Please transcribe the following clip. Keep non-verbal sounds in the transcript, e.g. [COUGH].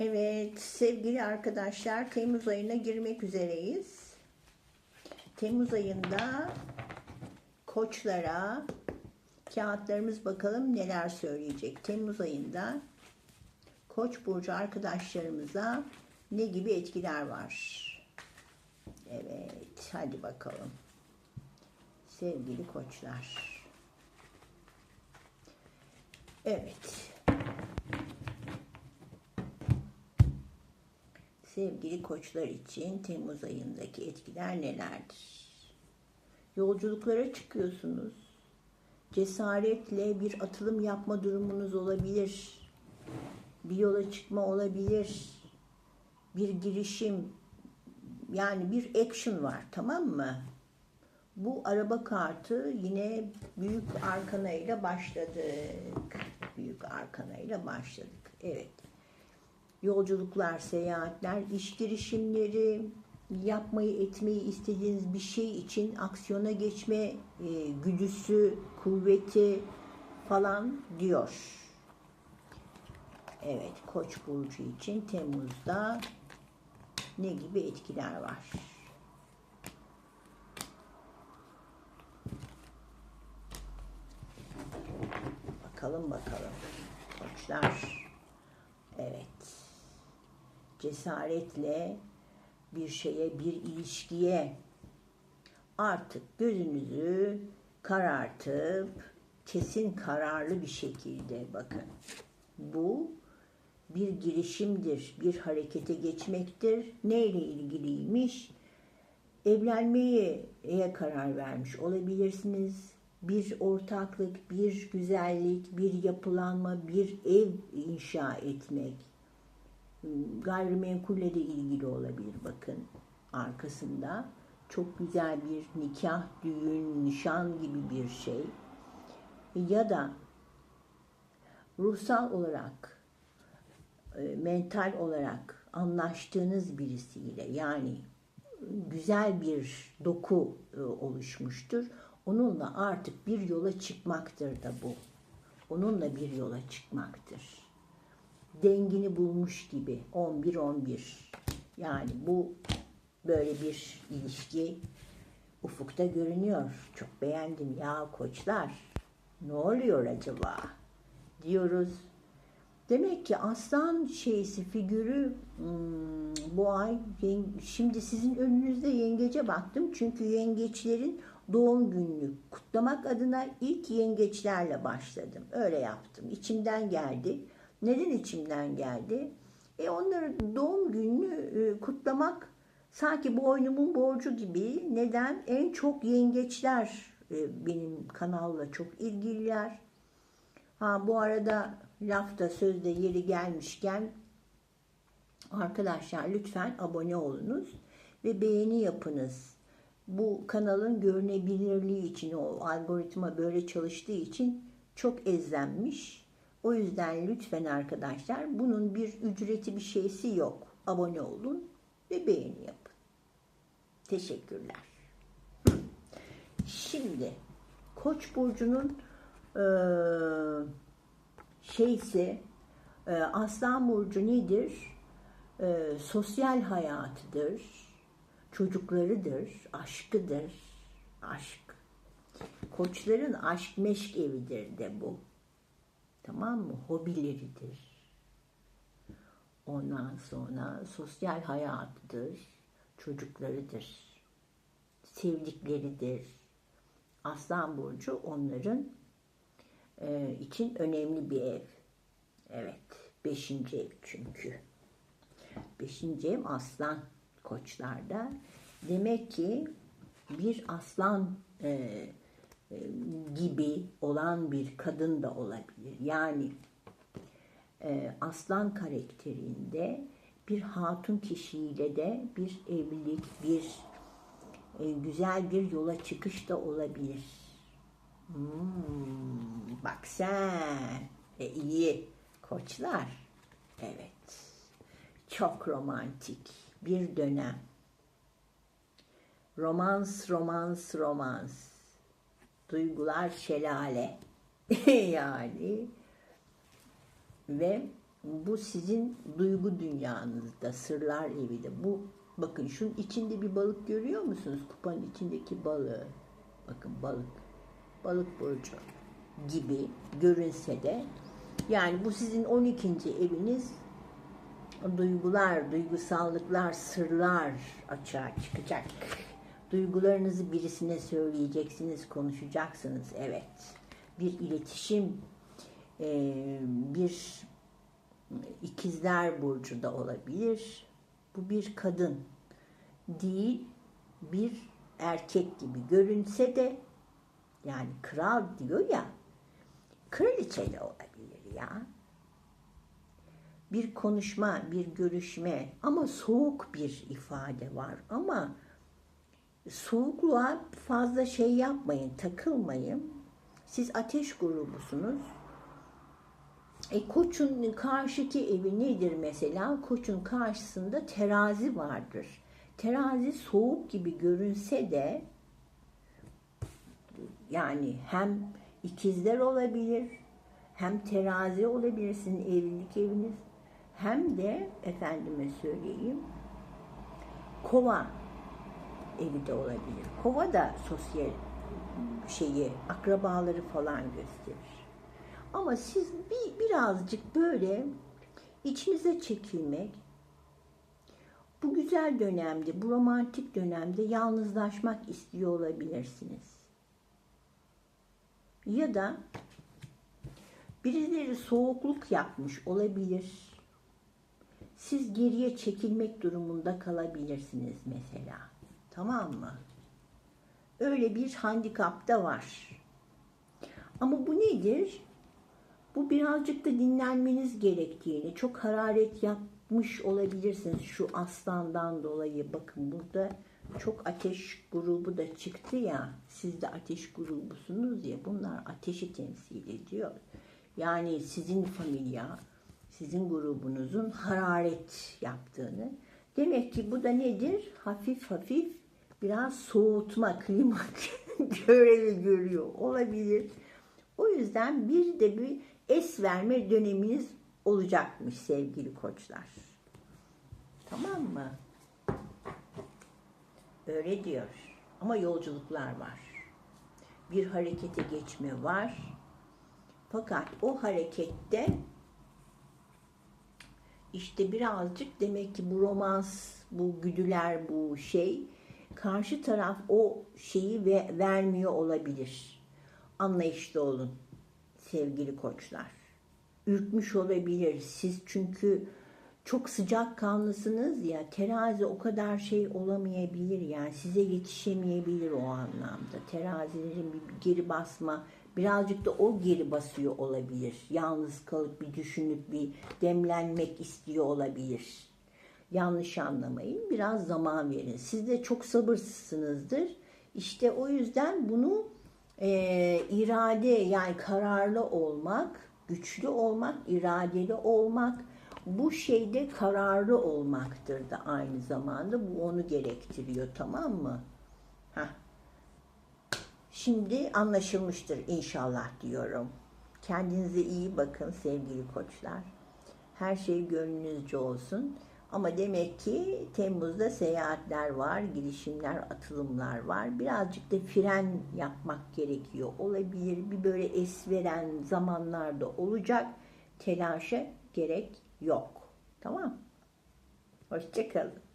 Evet sevgili arkadaşlar Temmuz ayına girmek üzereyiz. Temmuz ayında koçlara kağıtlarımız bakalım neler söyleyecek. Temmuz ayında Koç burcu arkadaşlarımıza ne gibi etkiler var? Evet hadi bakalım. Sevgili koçlar. Evet. Sevgili koçlar için Temmuz ayındaki etkiler nelerdir? Yolculuklara çıkıyorsunuz. Cesaretle bir atılım yapma durumunuz olabilir. Bir yola çıkma olabilir. Bir girişim yani bir action var tamam mı? Bu araba kartı yine büyük arkana ile başladık. Büyük arkana ile başladık. Evet yolculuklar, seyahatler, iş girişimleri, yapmayı etmeyi istediğiniz bir şey için aksiyona geçme e, güdüsü, kuvveti falan diyor. Evet, Koç burcu için Temmuz'da ne gibi etkiler var? Bakalım bakalım. Koçlar. Cesaretle bir şeye, bir ilişkiye artık gözünüzü karartıp kesin kararlı bir şekilde bakın. Bu bir girişimdir, bir harekete geçmektir. Neyle ilgiliymiş? Evlenmeye karar vermiş olabilirsiniz. Bir ortaklık, bir güzellik, bir yapılanma, bir ev inşa etmek. Gayrimenkulle de ilgili olabilir bakın arkasında. Çok güzel bir nikah, düğün, nişan gibi bir şey. Ya da ruhsal olarak, e, mental olarak anlaştığınız birisiyle yani güzel bir doku e, oluşmuştur. Onunla artık bir yola çıkmaktır da bu. Onunla bir yola çıkmaktır. Dengini bulmuş gibi 11-11. Yani bu böyle bir ilişki ufukta görünüyor. Çok beğendim ya koçlar. Ne oluyor acaba? Diyoruz. Demek ki aslan şeysi figürü hmm, bu ay şimdi sizin önünüzde yengece baktım. Çünkü yengeçlerin doğum gününü kutlamak adına ilk yengeçlerle başladım. Öyle yaptım. İçimden geldi. Neden içimden geldi? E onların doğum gününü e, kutlamak sanki boynumun borcu gibi. Neden? En çok yengeçler e, benim kanalla çok ilgililer. Ha bu arada lafta sözde yeri gelmişken arkadaşlar lütfen abone olunuz ve beğeni yapınız. Bu kanalın görünebilirliği için o algoritma böyle çalıştığı için çok ezlenmiş. O yüzden lütfen arkadaşlar bunun bir ücreti bir şeysi yok. Abone olun ve beğeni yapın. Teşekkürler. Şimdi Koç burcunun e, şeysi e, Aslan burcu nedir? E, sosyal hayatıdır, çocuklarıdır, aşkıdır, aşk. Koçların aşk meşk evidir de bu. Tamam mı? Hobileridir. Ondan sonra sosyal hayatıdır, çocuklarıdır, sevdikleridir. Aslan burcu onların e, için önemli bir ev. Evet, beşinci ev çünkü. Beşinci ev aslan koçlarda. Demek ki bir aslan e, gibi olan bir kadın da olabilir. Yani e, aslan karakterinde bir hatun kişiyle de bir evlilik, bir e, güzel bir yola çıkış da olabilir. Hmm, bak sen. E, iyi. Koçlar. Evet. Çok romantik bir dönem. Romans, romans, romans. Duygular şelale. [LAUGHS] yani ve Bu sizin duygu dünyanızda, sırlar evi de. Bu bakın şunun içinde bir balık görüyor musunuz? Kupanın içindeki balığı. Bakın balık. Balık burcu gibi görünse de yani bu sizin 12. eviniz duygular, duygusallıklar, sırlar açığa çıkacak. Duygularınızı birisine söyleyeceksiniz, konuşacaksınız. Evet. Bir iletişim, eee, bir ikizler burcu da olabilir. Bu bir kadın değil, bir erkek gibi görünse de yani kral diyor ya, kraliçe de olabilir ya bir konuşma, bir görüşme ama soğuk bir ifade var. Ama soğukluğa fazla şey yapmayın, takılmayın. Siz ateş grubusunuz. E, koçun karşıki evi nedir mesela? Koçun karşısında terazi vardır. Terazi soğuk gibi görünse de yani hem ikizler olabilir, hem terazi olabilir sizin evlilik eviniz, hem de efendime söyleyeyim kova evi de olabilir. Kova da sosyal şeyi, akrabaları falan gösterir. Ama siz bir, birazcık böyle içinize çekilmek, bu güzel dönemde, bu romantik dönemde yalnızlaşmak istiyor olabilirsiniz. Ya da birileri soğukluk yapmış olabilir. Siz geriye çekilmek durumunda kalabilirsiniz mesela. Tamam mı? Öyle bir handikap da var. Ama bu nedir? Bu birazcık da dinlenmeniz gerektiğini, çok hararet yapmış olabilirsiniz şu aslandan dolayı. Bakın burada çok ateş grubu da çıktı ya. Siz de ateş grubusunuz ya. Bunlar ateşi temsil ediyor. Yani sizin familya, sizin grubunuzun hararet yaptığını. Demek ki bu da nedir? Hafif hafif biraz soğutma, klima [LAUGHS] görevi görüyor olabilir. O yüzden bir de bir es verme döneminiz olacakmış sevgili koçlar. Tamam mı? Öyle diyor. Ama yolculuklar var. Bir harekete geçme var. Fakat o harekette işte birazcık demek ki bu romans, bu güdüler, bu şey karşı taraf o şeyi ve vermiyor olabilir. Anlayışlı olun sevgili koçlar. Ürkmüş olabilir. Siz çünkü çok sıcak kanlısınız ya terazi o kadar şey olamayabilir yani size yetişemeyebilir o anlamda. Terazilerin bir geri basma birazcık da o geri basıyor olabilir. Yalnız kalıp bir düşünüp bir demlenmek istiyor olabilir. Yanlış anlamayın. Biraz zaman verin. Siz de çok sabırsızsınızdır. İşte o yüzden bunu e, irade yani kararlı olmak, güçlü olmak, iradeli olmak bu şeyde kararlı olmaktır da aynı zamanda bu onu gerektiriyor tamam mı? Heh. Şimdi anlaşılmıştır inşallah diyorum. Kendinize iyi bakın sevgili koçlar. Her şey gönlünüzce olsun. Ama demek ki Temmuz'da seyahatler var, girişimler, atılımlar var. Birazcık da fren yapmak gerekiyor. Olabilir bir böyle es veren zamanlarda olacak. Telaşa gerek yok. Tamam. Hoşçakalın.